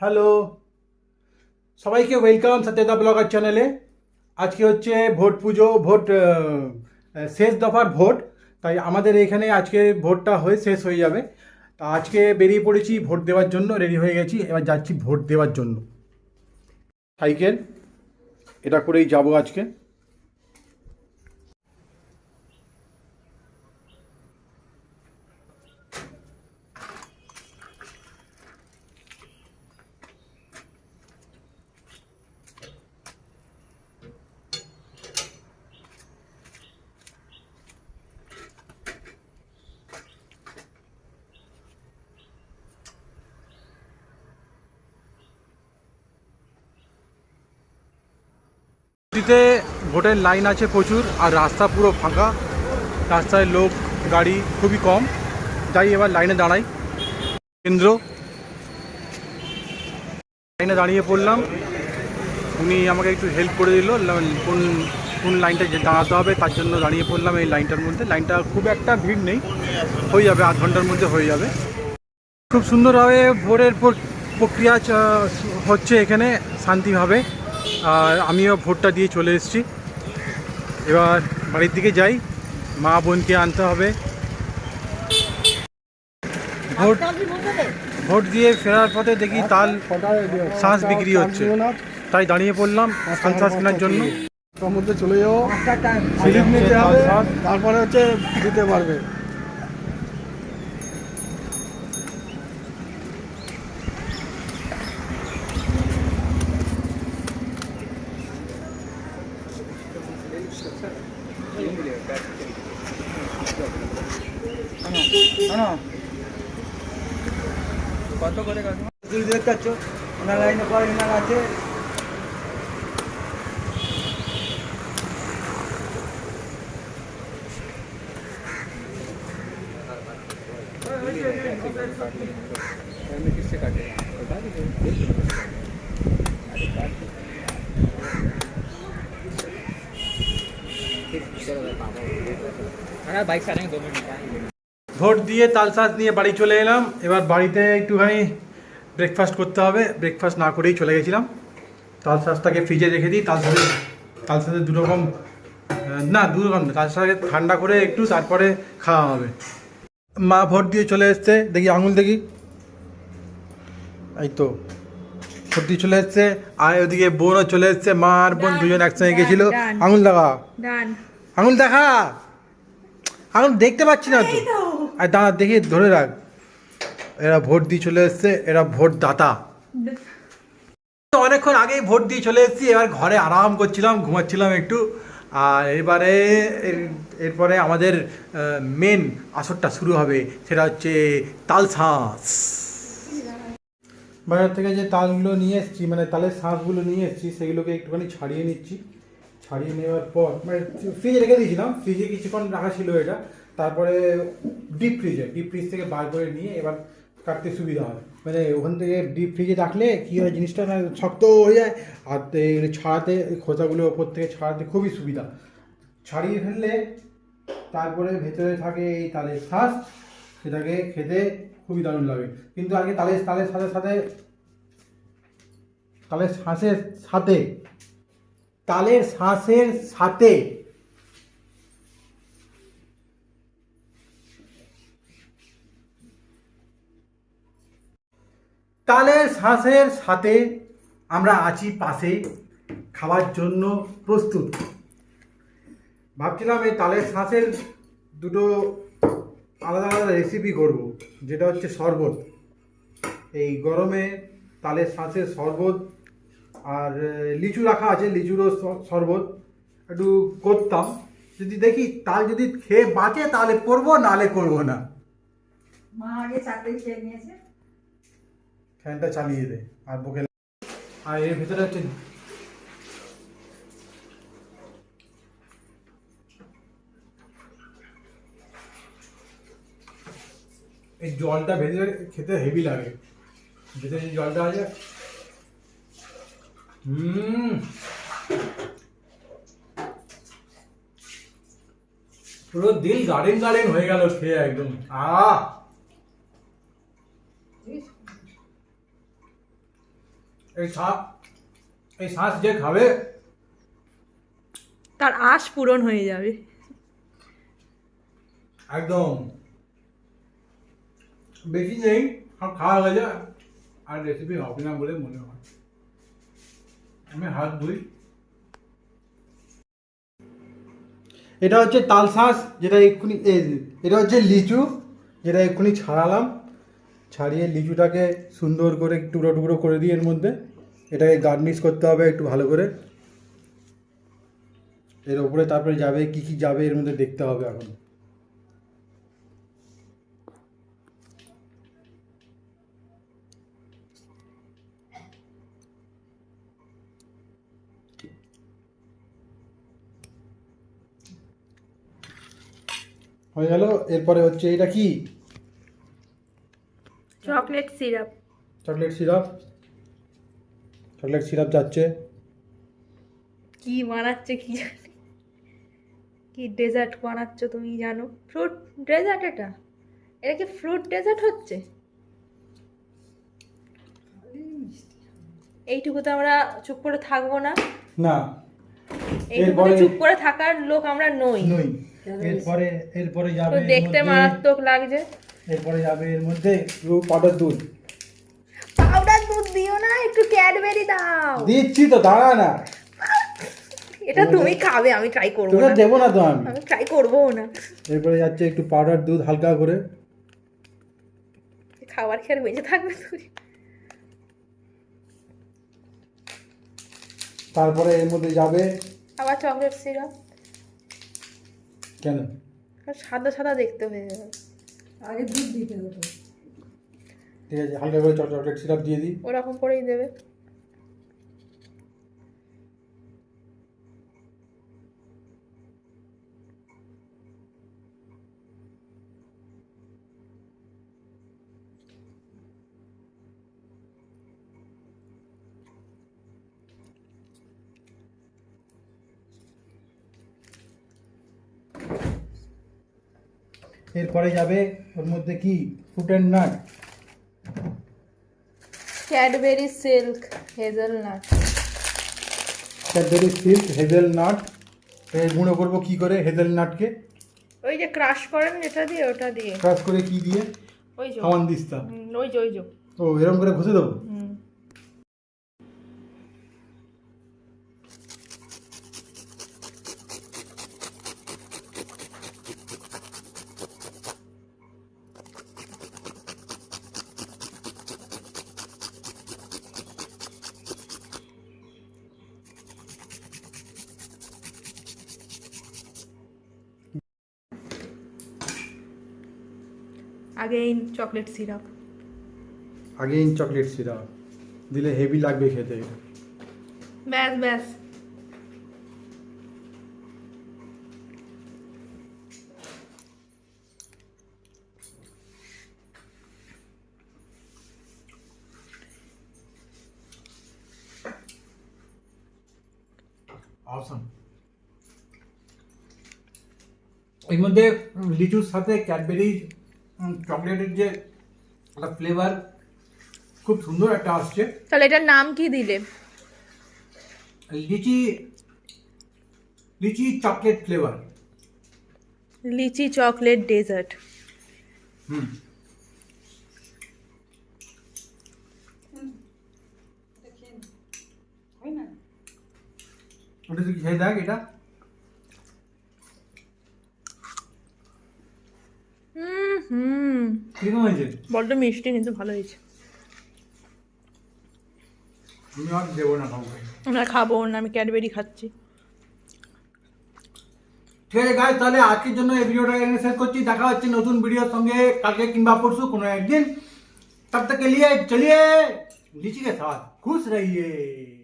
Hello. সবাইকে welcome সত্যতা blogger চ্যানেলে আজকে হচ্ছে ভোট পুজো, ভোট শেষ দফার ভোট। তাই আমাদের এখানে আজকে ভোটটা হয়ে শেষ হয়ে যাবে। তা আজকে বেরিয়ে পড়েছি ভোট দেওয়ার জন্য রেডি হয়ে গেছি। এবার যাচ্ছি ভোট দেওয়ার জন্য। সাইকেল, এটা করেই যাব আজকে। দিতে ভোটের লাইন আছে প্রচুর আর রাস্তা পুরো ফাঁকা। রাস্তায় লোক, গাড়ি খুবই কম। তাই এবার লাইনে দাঁড়াই। কেন্দ্র। লাইনে দাঁড়িয়ে পড়লাম। উনি আমাকে একটু হেল্প করে দিল। কোন কোন লাইনটা দাঁড়াতে হবে তার জন্য দাঁড়িয়ে পড়লাম এই লাইনটার মধ্যে। লাইনটা খুব একটা ভিড় নেই। হয়ে যাবে, আধ ঘণ্টার মধ্যে হয়ে যাবে। খুব সুন্দরভাবে ভোটের প্রক্রিয়া হচ্ছে এখানে শান্তিভাবে। আর আমিও ভোটটা দিয়ে চলে এসেছি। এবার বাড়ির দিকে যাই মা বোনকে আনতে হবে। ভোট ভোট দিয়ে ফেরার পথে দেখি তাল শ্বাস বিক্রি হচ্ছে। তাই দাঁড়িয়ে পড়লাম শ্বাস কেনার জন্য। তার মধ্যে চলে যাও স্লিপ নিতে হবে তারপরে হচ্ছে দিতে পারবে। কত করে তুমি দেখতে পাচ্ছ ওনার লাইনে পরে এনার আছে बाइक से आएंगे दो मिनट ভোট দিয়ে তালশ্বাস নিয়ে বাড়ি চলে এলাম। এবার বাড়িতে একটুখানি ব্রেকফাস্ট করতে হবে। ব্রেকফাস্ট না করেই চলে গেছিলাম। তালশ্বাসটাকে ফ্রিজে রেখে দিই। তালশ্বাসে দু রকম আহ, না দু রকম না তালশ্বাসকে ঠান্ডা করে একটু তারপরে খাওয়া হবে। মা ভোট দিয়ে চলে এসছে। দেখি আঙুল দেখি। এই তো ভোট দিয়ে চলে এসছে। আর ওদিকে বোনও চলে এসছে। মা আর বোন দুজন একসঙ্গে গেছিল। আঙুল দেখা। আঙুল দেখা। আঙুল দেখতে পাচ্ছি না তো। আর দাঁড়া, দেখি, ধরে রাখ। এরা ভোট দিয়ে চলে এসছে, এরা ভোট দাতা অনেকক্ষণ আগেই ভোট দিয়ে চলে এসেছি, এবার ঘরে আরাম করছিলাম, ঘুমাচ্ছিলাম একটু। আর এবারে এরপরে আমাদের মেন আসরটা শুরু হবে, সেটা হচ্ছে তাল শাঁস বাজার থেকে যে তালগুলো নিয়ে এসেছি মানে তালের শাঁসগুলো নিয়ে এসেছি, সেগুলোকে একটুখানি ছাড়িয়ে নিচ্ছি। ছাড়িয়ে নেওয়ার পর মানে ফ্রিজে রেখে দিয়েছিলাম ফ্রিজে কিছুক্ষণ রাখা ছিল এটা। তারপরে ডিপ ফ্রিজে ডিপ ফ্রিজ থেকে বার করে নিয়ে এবার কাটতে সুবিধা হয় মানে ওখান থেকে ডিপ ফ্রিজে রাখলে কী হয় জিনিসটা না শক্ত হয়ে যায়, আর এগুলো ছাড়াতে, এই খোসাগুলো ওপর থেকে ছাড়াতে খুবই সুবিধা। ছাড়িয়ে ফেললে তারপরে ভেতরে থাকে এই তালের শ্বাস, সেটাকে খেতে খুবই দারুণ লাগে। কিন্তু আগে তালের তালের সাথে সাথে, তালের শ্বাসের সাথে, তালের শ্বাসের সাথে তালের শ্বাসের সাথে আমরা আছি পাশে খাওয়ার জন্য প্রস্তুত। ভাবছিলাম এই তালের শ্বাসের দুটো আলাদা আলাদা রেসিপি করব, যেটা হচ্ছে শরবত। এই গরমে তালের শ্বাসের শরবত আর লিচু রাখা আছে, লিচুরও শরবত, একটু করতাম। যদি দেখি তাল যদি খেয়ে বাঁচে তাহলে করব, নাহলে করব না। মা আগে চাকরি খেয়ে নিয়েছে। ফ্যানটা চালিয়ে দে, আর বুকে আর এর ভিতরে হচ্ছে এই জলটা ভেতরে খেতে হেভি লাগে। ভেতরে যে জলটা আছে, হুম। পুরো দিল গার্ডেন গার্ডেন হয়ে গেল খেয়ে একদম। আহ! এই শ্বাস এই শ্বাস যে খাবে তার আশ পূরণ হয়ে যাবে। একদম। বেশি নেই সব খাওয়া হয়ে যায়। আর রেসিপি হবে না বলে মনে হয়। আমি হাত ধুই। এটা হচ্ছে তাল শাঁস যেটা এক্ষুনি এটা হচ্ছে লিচু যেটা এক্ষুনি ছাড়ালাম। ছাড়িয়ে লিচুটাকে সুন্দর করে টুকরো টুকরো করে দিই এর মধ্যে। এটাকে গার্নিশ করতে হবে একটু ভালো করে। এর উপরে তারপরে যাবে, কি কি যাবে এর মধ্যে দেখতে হবে এখন। হয়ে গেল। এরপরে হচ্ছে এটা কি? Chocolate syrup. Chocolate syrup? Chocolate syrup যাচ্ছে। কি বানাচ্ছে কি জানি। কি ডেজার্ট বানাচ্ছ তুমি জানো? ফ্রুট ডেজার্ট এটা? এটা কি ফ্রুট ডেজার্ট হচ্ছে? এইটুকুতে আমরা চুপ করে থাকব না। না। এরপরে- চুপ করে থাকার লোক আমরা নই। নই। এরপরে এরপরে যাবে তো দেখতে মারাত্মক লাগছে। এরপরে যাবে এর মধ্যে একটু পাউডার দুধ। পাউডার দুধ দিও না একটু ক্যাডবেরি দাও। দিচ্ছি তো দাঁড়া না। এটা তুমি খাবে আমি ট্রাই করব না। দেবো না তো আমি। আমি ট্রাই করব না। এরপরে যাচ্ছে একটু পাউডার দুধ হালকা করে। খাবার খেয়ে বেঁচে থাকবে তুই তারপরে এর মধ্যে যাবে। আবার চকলেট সিরাপ কেন? সাদা সাদা দেখতে হয়ে যাবে। আগে দুধ দিতে হতো। ঠিক আছে হালকা করে চক- চকলেট সিরাপ দিয়ে দিই। ওরকম করেই দেবে। এরপরে যাবে ওর মধ্যে কি fruit and nut Cadbury silk hazelnut Cadbury silk hazelnut গুঁড়ো করব কি করে হেজেলনাটকে ওই যে ক্রাশ করেন যেটা দিয়ে ওটা দিয়ে। ক্রাশ করে কি দিয়ে? ওই যে। খাওয়ান দিস্তা। ওই যে ওই যে। ও এরকম করে ঘষে দেবো? হুম। আগে এই চকলেট সিরাপ আগে চকলেট সিরাপ দিলে হেভি লাগবে খেতে ব্যাস ব্যাস। অসম এর মধ্যে লিচুর সাথে ক্যাডবেরি চকলেটের যে একটা ফ্লেভার খুব সুন্দর একটা আসছে। তাহলে এটার নাম কি দিলে? Litchi litchi chocolate flavour litchi chocolate dessert. হুম। না? ওটা তুই খেয়ে দেখ এটা হুম হুম কিরকম হয়েছে বড্ড মিষ্টি কিন্তু ভালো হয়েছে আমি আর দেবো না কাউকে আমরা খাবো না আমি ক্যাডবেরি খাচ্ছি ঠিক আছে গাইজ তাহলে আজকের জন্য এই ভিডিওটা এখানে শেষ করছি দেখা হচ্ছে নতুন ভিডিওর সঙ্গে কালকে কিংবা পরশু কোনো একদিন तब तक के लिए चलिए लीची के साथ खुश रहिए